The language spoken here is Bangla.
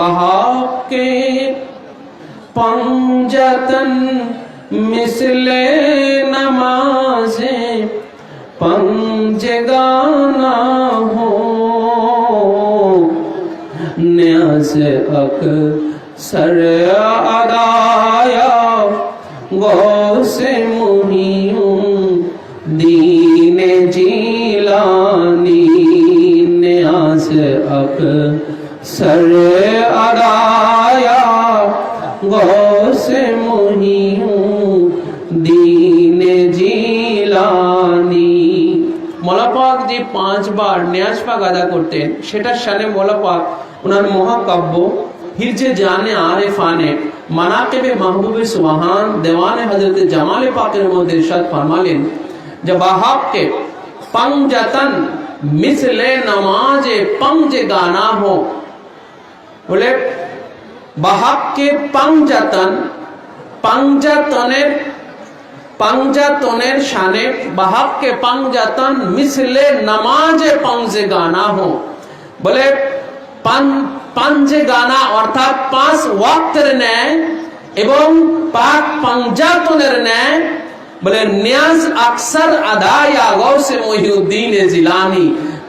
बहा के पंजतन मिसले नमाजे गाना हो न्यास अक सर अदाया गौसे से मुहियूं दीन जीलानी न्यास अक সরে अराया गौ से मोही हूँ জিলানি মলাপাক যে পাঁচবার ন্যাজ পাক আদা করতেন সেটার সালে মলাপাক ওনার মহাকাব্য হিরজে জানে আরে ফানে মানাকেবে মাহবুবে সুহান দেওয়ানে হজরতে জামালে পাকের মধ্যে ইরশাদ ফরমালেন যে বাহাবকে পাঞ্জাতন মিসলে নমাজে যে গানা হোক বলে বাহাব কে পাঞ্জাতান পাঞ্জাতনের পাঞ্জাতনের শানে বাহাব কে পাঞ্জাতান মিসলে নামাজে পাঞ্জে গানা হউ বলে পা পাঞ্জে গানা অর্থাৎ পাঁচ ওয়াক্ত এর না এবং পাঁচ পাঞ্জাতনের না বলে Niaz aksar adaya gaur se mohiuddin zilani